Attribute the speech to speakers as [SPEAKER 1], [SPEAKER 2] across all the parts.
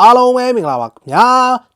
[SPEAKER 1] အားလုံးပဲမင်္ဂလာပါခင်ဗျာ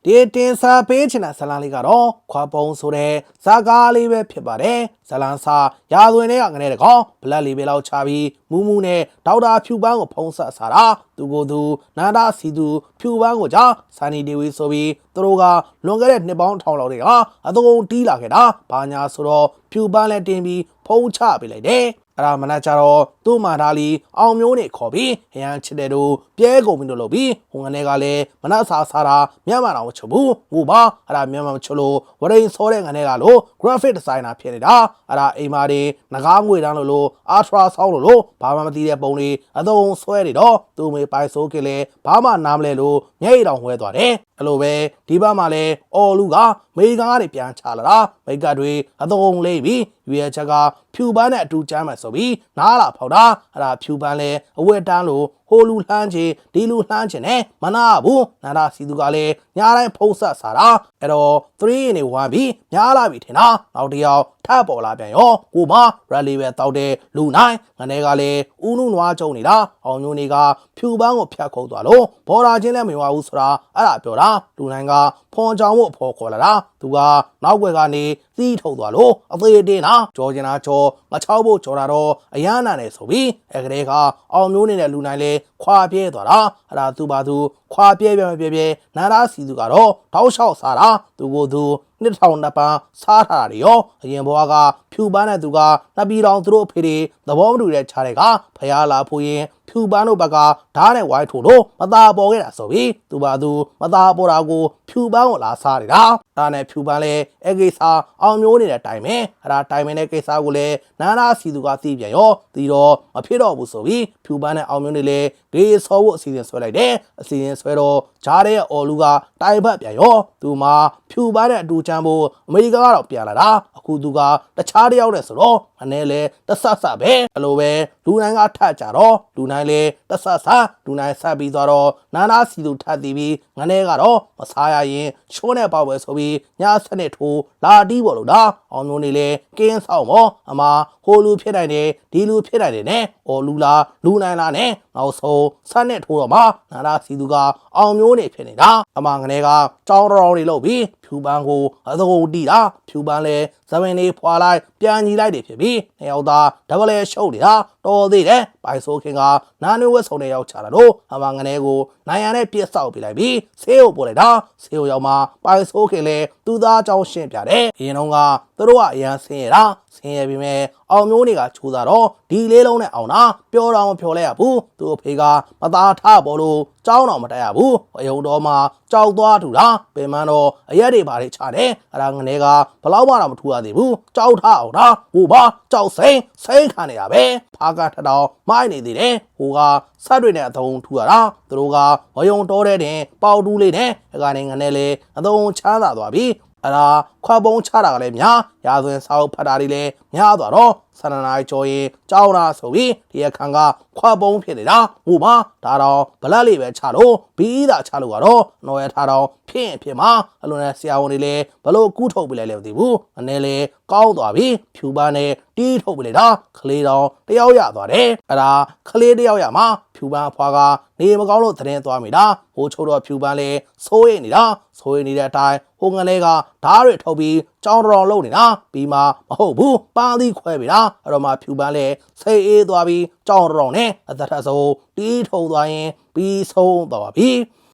[SPEAKER 1] ဒီတင်ဆက်ပေးချင်တဲ့ဇလန်လေးကတော့ခွာပုံဆိုတဲ့ဇာကားလေးပဲဖြစ်ပါတယ်ဇလန်စာရာသွင်းတဲ့ကငနေတကောင်ဘလက်လေးပဲလောက်ချပြီးမူးမူးနဲ့ဒေါက်တာဖြူပန်းကိုဖုံးဆက်စားတာသူကိုယ်သူနန္ဒစီသူဖြူပန်းကိုကြာစာနီဒေဝီဆိုပြီးသူတို့ကလွန်ခဲ့တဲ့နှစ်ပေါင်းထောင်လောက်တွေကအတုံးတီးလာခဲ့တာဘာညာဆိုတော့ဖြူပန်းလည်းတင်ပြီး ဖုံးချပေးလိုက်တယ်အဲ့ဒါမနက်ကြတော့သူ့မာသားလီအောင်မျိုးနေခေါ်ပြီးဟရန်ချစ်တဲ့တို့ပြဲကုန်ပြီးတော့လုပ်ပြီးဟိုငနေကလည်းမနက်စာစားတာမြန်မာတော်မချဘူးငိုပါအဲ့ဒါမြန်မာမချလို့ဝရိန်စောတဲ့ငနေကလို့ graphic designer ဖြစ်နေတာအဲ့ဒါအိမ်မာတွေငကားငွေတန်းလို့လို့ ultra sound လို့လို့ဘာမှမသိတဲ့ပုံတွေအသုံးဆွဲနေတော့သူ့မေပိုင်ဆိုးကလေးဘာမှနားမလဲလို့မျက်ရည်တောင်ဝဲသွားတယ် အဲ့လိုပဲဒီဘက်မှာလည်းအော်လူကမေကားတွေပြန်ချလာတာမိတ်ကတွေအသုံးလေးပြီးရွေးချက်ကဖြူပန်းနဲ့အတူကျမ်းမယ်ဆိုပြီးနားလာဖောက်တာအဲ့ဒါဖြူပန်းလဲအဝတ်တန်းလို့ဟိုလူလှမ်းချင်ဒီလူလှမ်းချင်နဲ့မနာဘူးနာတာစီသူကလည်းညားတိုင်းဖုံးဆက်စားတာအဲ့တော့3နေဝမ်းပြီးညားလာပြီထင်တာနောက်တစ်ယောက်ထပ်ပေါ်လာပြန်ရောကိုမရလီပဲတောက်တဲ့လူနိုင်ငနေကလည်းဦးနုနွားကြုံနေတာအောင်ညိုနေကဖြူပန်းကိုဖျက်ခုတ်သွားလို့ဘော်ရာချင်းလည်းမရွာဘူးဆိုတာအဲ့ဒါပြောတာလူနိုင်ကဖွန်ချောင်ဖို့ဖော်ခေါ်လာတာသူကနောက်ွယ်ကနေသီးထုတ်သွားလို့အသေးတင်းတာကြောကျင်တာကြောမချောက်ဖို့ကြောတာတော့အရန်နာနေဆိုပြီးအဲကလေးကအောင်မျိုးနေတဲ့လူနိုင်လေခွာပြဲသွားတာအဲ့ဒါသူပါသူခွာပြဲပြဲပြဲပြဲနာရာစီသူကတော့တောက်လျှောက်စားတာသူကိုသူနှစ်ထောင်နှစ်ပန်းစားထားတာတွေရောအရင်ဘွားကဖြူပန်းတဲ့သူကနှစ်ပြည်တော်သူတို့အဖေတွေသဘောမတူတဲ့ခြားတွေကဖျားလာဖို့ရင် ဖြူပန်းတို့ဘက်ကဓာတ်နဲ့ဝိုင်းထိုးလို့မသာပေါ်ခဲ့တာဆိုပြီးသူပါသူမသာပေါ်တာကိုဖြူပန်းကိုလာစားနေတာဒါနဲ့ဖြူပန်းလည်းအဲကိစ္စအောင်မျိုးနေတဲ့တိုင်ပဲအဲ့ဒါတိုင်ပဲတဲ့ကိစ္စကိုလည်းနာနာစီသူကသိပြန်ရောဒီတော့မဖြစ်တော့ဘူးဆိုပြီးဖြူပန်းနဲ့အောင်မျိုးနေလည်းဂေးဆော်ဖို့အစီအစဉ်ဆွဲလိုက်တယ်အစီအစဉ်ဆွဲတော့ဂျားတဲ့အော်လူကတိုင်ဘက်ပြန်ရောသူမှဖြူပန်းနဲ့အတူချမ်းဖို့အမေရိကန်ကတော့ပြန်လာတာအခုသူကတခြားတယောက်နဲ့ဆိုတော့ မနေ့လဲတဆဆပဲအဲ့လိုပဲလူနိုင်ကထကြတော့လူနိုင်လဲတဆဆလူနိုင်ဆက်ပြီးသွားတော့နာနာစီသူထပ်တီးပြီးငနေ့ကတော့မစားရရင်ချိုးနဲ့ပေါ့ပဲဆိုပြီးညစနစ်ထိုးလာတီးပေါ်လို့ဒါအောင်မျိုးနေလဲကင်းဆောင်မောအမဟိုလူဖြစ်နိုင်တယ်ဒီလူဖြစ်နိုင်တယ်နဲ့ အော်လူလားလူနိုင်လားနဲ့နောက်ဆုံးစနစ်ထိုးတော့မှနာနာစီသူကအောင်မျိုးနေဖြစ်နေတာအမငနေ့ကကြောင်းတော်တွေလုပ်ပြီးဖြူပန်းကိုအသုံးတီးတာဖြူပန်းလဲဇမင်လေးဖွာလိုက်ပြန်ကြီးလိုက်တယ်ဖြစ်ပြီးနှစ်ယောက်သားဒဗလဲရှုပ်နေတာတော်သေးတယ်ပိုင်ဆိုးခင်ကနာနွေဝက်ဆုံတဲ့ယောက်ချလာတော့အမငနေ့ကိုနိုင်ရန်နဲ့ပြစ်ဆောက်ပြလိုက်ပြီးဆေးကိုပို့လိုက်တာဆေးကိုရောက်မှပိုင်ဆိုးခင်လဲသူ့သားအကြောင်းရှင်းပြတယ်အရင်တော့က သူတို့ကအရန်ဆင်းရတာဆင်းရပြီးမဲ့အောင်မျိုးတွေကချိုးတာတော့ဒီလေးလုံးနဲ့အောင်တာပြောတော့မပြောလဲရဘူးသူ့အဖေကမသားထားပေါ်လို့ကြောင်းတော့မတက်ရဘူးအယုံတော်မှာကြောက်သွားထူတာပင်မတော့အရက်တွေပါတွေချတယ်အဲ့ဒါငနေကဘလောက်မှတော့မထူရသေးဘူးကြောက်ထအောင်တာဟိုပါကြောက်စိမ့်စိမ့်ခံနေရပဲဖားကထတောင်မိုက်နေသေးတယ်ဟိုကစက်တွေနဲ့အသုံးထူရတာသူတို့ကဝယုံတော်တဲ့တင်ပေါတူးလေးနဲ့အကနေငနေလေအသုံးချမ်းသာသွားပြီ အဲ့ဒါခွာပုံချတာကလည်းများရာသွင်းစာအုပ်ဖတ်တာတွေလည်းများသွားတော့ဆန္ဒနာကြော်ရင်ကြောင်းတာဆိုပြီးဒီအခန်းကခွာပုံဖြစ်နေတာဟိုမှာဒါတော့ဘလက်လေးပဲချလို့ဘီးသာချလို့ကတော့နော်ရထားတော့ဖြစ်ရင်ဖြစ်မှာအလုံးနဲ့ဆရာဝန်တွေလည်းဘလို့ကူးထုတ်ပြလိုက်လဲမသိဘူးအနေလေကောင်းသွားပြီဖြူပန်းနဲ့တီးထုတ်ပြလိုက်တာကလေးတော်တယောက်ရသွားတယ်အဲ့ဒါကလေးတယောက်ရမှာဖြူပန်းအဖွားကနေမကောင်းလို့သတင်းသွားမိတာဟိုချိုးတော့ဖြူပန်းလဲစိုးရိမ်နေတာစိုးရိမ်နေတဲ့အတိုင်းဟိုငလဲကဓားတွေထုတ်ပြီးကြောင်းတော်လုံးနေတာပြီးမှမဟုတ်ဘူးပါသီးခွဲပြီလားအဲ့တော့မှဖြူပန်းလဲစိတ်အေးသွားပြီးကြောင်းတော်နဲ့အသက်ထဆုံးတီးထုတ်သွားရင်ပြီးဆုံးသွားပါပြီ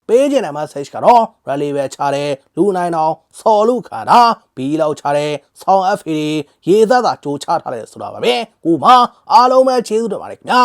[SPEAKER 1] ပေးကျင်တဲ့ message ကတော့ rally ပဲချတဲ့လူနိုင်အောင်စော်လူခါတာဘီလောက်ချတဲ့ဆောင်း FA ရေသက်သာကြိုးချထားတယ်ဆိုတာပါပဲကိုမအားလုံးပဲကျေးဇူးတင်ပါတယ်ခင်ဗျာ